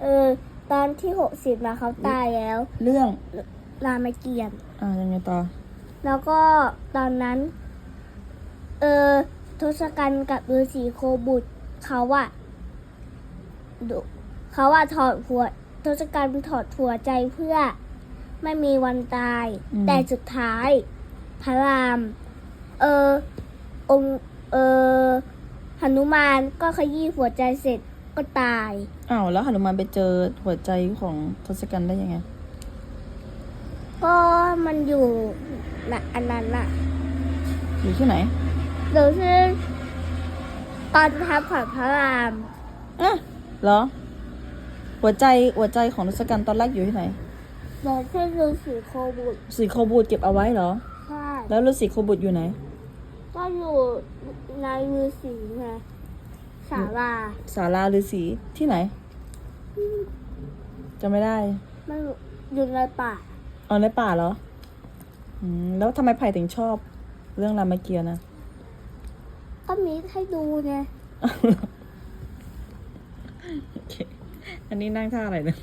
เออ ตอนที่หกสิบนะเขาตายแล้ว เรื่องรามเกียรติ์อ่ายังไงต่อ แล้วก็ตอนนั้น เออทศกัณฐ์กับฤาษีโคบุตรเขาอะดุเขาอะถอดหัวทศกัณฐ์ถอดหัวใจเพื่อไม่มีวันตาย อืม แต่สุดท้าย พระราม เออองค์เออหนุมานก็ขยี้หัวใจเสร็จ ก็ตายอ้าวแล้วหนุมานไปเจอหัวใจของทศกัณฐ์ได้ยังไง ก็มันอยู่นะอันนั้นน่ะอยู่ที่ไหนหรือคือตอนทัพของพระรามอะเหรอ หัวใจหัวใจของทศกัณฐ์ตอนแรกอยู่ที่ไหนหรือคือฤาษีโคบุตรสีโคบูตเก็บเอาไว้เหรอ ใช่แล้วฤาษีโคบุตรอยู่ไหน ก็อยู่ในฤาษีไง ศาลาศาลาฤาษีที่ไหนจำไม่ได้มันอยู่ในป่าอ๋อในป่าเหรออืมแล้วทำไมไผ่ถึงชอบ เรื่องรามเกียรติ์นะ ก็มีให้ดูไงโอเคอันนี้นั่งท่าอะไรเนี่ย